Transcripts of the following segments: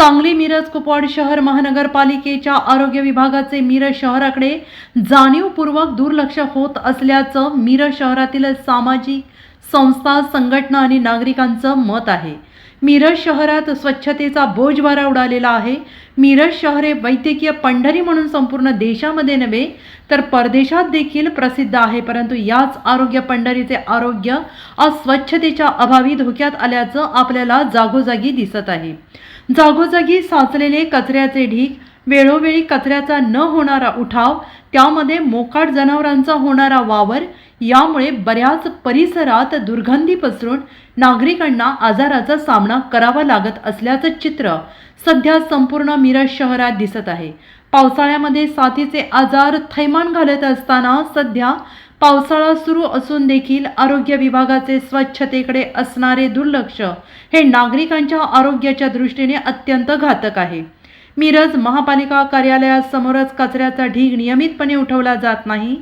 सांगली मिरज कुपवाड शहर महानगरपालिकेच्या आरोग्य विभागाचे मिरज शहराकडे जाणीवपूर्वक दुर्लक्ष होत असल्याचं मिरज शहरातील सामाजिक संस्था संघटना आणि नागरिकांचं मत आहे. मिरज शहरात स्वच्छतेचा बोजवारा उडालेला आहे. मिरज शहर हे वैद्यकीय पंढरी म्हणून संपूर्ण देशामध्ये नव्हे तर परदेशात देखील प्रसिद्ध आहे. परंतु याच आरोग्य पंढरीचे आरोग्य अस्वच्छतेच्या अभावी धोक्यात आल्याचं आपल्याला जागोजागी दिसत आहे. जागोजागी साचलेले कचऱ्याचे ढीग वेळोवेळी कचऱ्याचा न होणारा उठाव त्यामध्ये मोकाट जनावरांचा होणारा वावर यामुळे बऱ्याच परिसरात दुर्गंधी पसरून नागरिकांना आजाराचा सामना करावा लागत असल्याचं चित्र सध्या संपूर्ण मिरज शहरात दिसत आहे. पावसाळ्यामध्ये साथीचे आजार थैमान घालत असताना सध्या पावसाळा सुरू असून देखील आरोग्य विभागाचे स्वच्छतेकडे असणारे दुर्लक्ष हे नागरिकांच्या आरोग्याच्या दृष्टीने अत्यंत घातक आहे. मिरज महापालिका कार्यालयासमोरच कचऱ्याचा ढीग नियमितपणे उठवला जात नाही.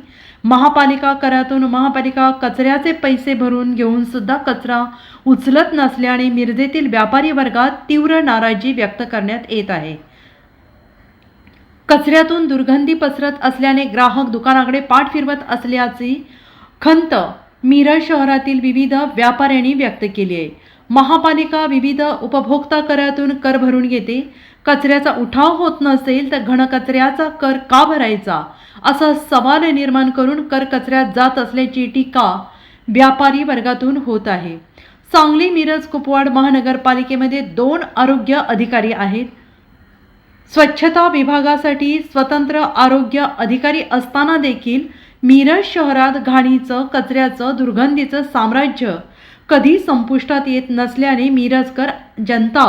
महापालिका करातून महापालिका कचऱ्याचे पैसे भरून घेऊन सुद्धा कचरा उचलत नसल्याने मिरजेतील व्यापारी वर्गात तीव्र नाराजी व्यक्त करण्यात येत आहे. कचऱ्यातून दुर्गंधी पसरत असल्याने ग्राहक दुकानाकडे पाठ फिरवत असल्याची खंत मिरज शहरातील विविध व्यापाऱ्यांनी व्यक्त केली आहे. महापालिका विविध उपभोक्ता करातून कर भरून घेते कचऱ्याचा उठाव होत नसेल तर घनकचऱ्याचा कर का भरायचा? असा सवाल निर्माण करून कर कचऱ्यात जात असल्याची टीका व्यापारी वर्गातून होत आहे. सांगली मिरज कुपवाड महानगरपालिकेमध्ये दोन आरोग्य अधिकारी आहेत. स्वच्छता विभागासाठी स्वतंत्र आरोग्य अधिकारी असताना देखील मिरज शहरात घाणीचं कचऱ्याचं दुर्गंधीचं साम्राज्य कधी संपुष्टात येत नसल्याने मिरजकर जनता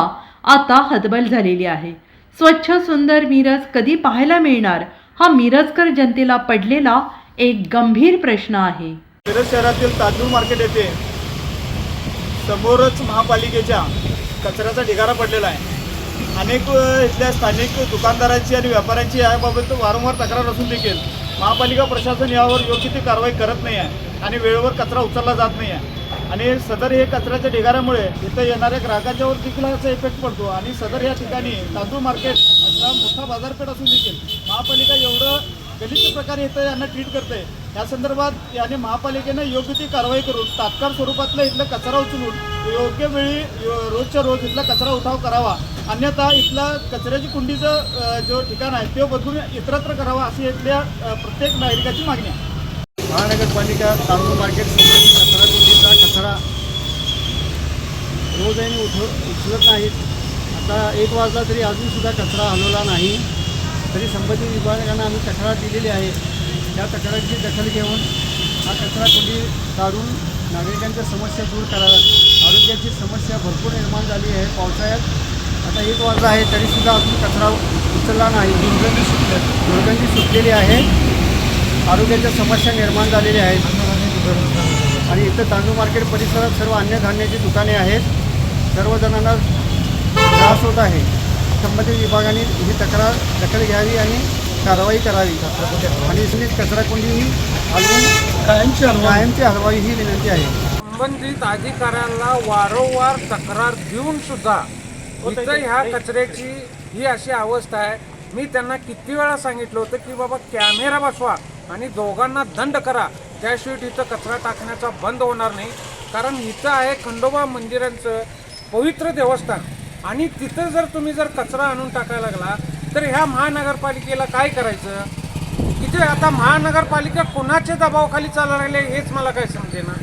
आता हतबल झालेली आहे. स्वच्छ सुंदर मिरज कधी पाहायला मिळणार? हा मिरजकर जनतेला पडलेला एक गंभीर प्रश्न आहे. मिरज शहरातील तांदूळ मार्केट येथे समोरच महापालिकेच्या कचऱ्याचा ढिगारा पडलेला आहे. अनेक इथल्या स्थानिक दुकानदारांची आणि व्यापाऱ्यांची याबाबत वारंवार तक्रार असून देखील महापालिका प्रशासन यावर योग्य ती कारवाई करत नाही आहे आणि वेळेवर कचरा उचलला जात नाही आहे. आणि सदर हे कचऱ्याच्या ढिगाऱ्यामुळे इथं येणाऱ्या ग्राहकांच्यावर देखील याचा इफेक्ट पडतो. आणि सदर या ठिकाणी तांदूळ मार्केट असा मोठा बाजारपेठ असून देखील महापालिका एवढं गलिच्छ प्रकारे इथं यांना ट्रीट करते या संदर्भात याने महापालिकेनं योग्य ती कारवाई करून तात्काळ स्वरूपातलं इथलं कचरा उचलून योग्य वेळी रोजच्या रोज इथला कचरा उठाव करावा. अन्यथा इथला कचऱ्याची कुंडीचं जो ठिकाण आहे ते बदलून इतरत्र करावा अशी इथल्या प्रत्येक नागरिकाची मागणी आहे. महानगरपालिका तांदूळ मार्केट कचरा कुंडीचा कचरा समुदायाने उठ उचलत नाहीत. आता एक वाजला तरी अजूनसुद्धा कचरा हलवला नाही. तरी संबंधित विभागांना आम्ही तक्रार दिलेली आहे. त्या तक्रारीची दखल घेऊन हा कचरा कुंडी काढून नागरिकांच्या समस्या दूर कराव्यात. आरोग्याची समस्या भरपूर निर्माण झाली आहे पावसाळ्यात. आता एक वाजता आहे तरीसुद्धा अजून कचरा उचलला नाही. दुर्गंधी सुट दुर्गंधी सुटलेली आहे. आरोग्याच्या समस्या निर्माण झालेल्या आहेत. आणि इथं तांदूळ मार्केट परिसरात सर्व अन्नधान्याची दुकाने आहेत. सर्वजणांना त्रास होत आहे. संबंधित विभागाने ही तक्रार दखल घ्यावी आणि कारवाई करावी. आणि इसने कचरा कुंडी ही हलवून कायमची कायमची हलवावी ही विनंती आहे. संबंधित अधिकाऱ्यांना वारंवार तक्रार देऊन सुद्धा इथं ह्या कचऱ्याची ही अशी अवस्था आहे. मी त्यांना किती वेळा सांगितलं होतं की बाबा कॅमेरा बसवा आणि दोघांना दंड करा. त्याशिवाय इथं कचरा टाकण्याचा बंद होणार नाही. कारण इथं आहे खंडोबा मंदिरांचं. पवित्र देवस्थान. आणि तिथं जर तुम्ही जर कचरा आणून टाकायला लागला तर ह्या महानगरपालिकेला काय करायचं? इथे आता महानगरपालिका कोणाच्या दबावाखाली चालायला राहिले हेच मला काय समजेना.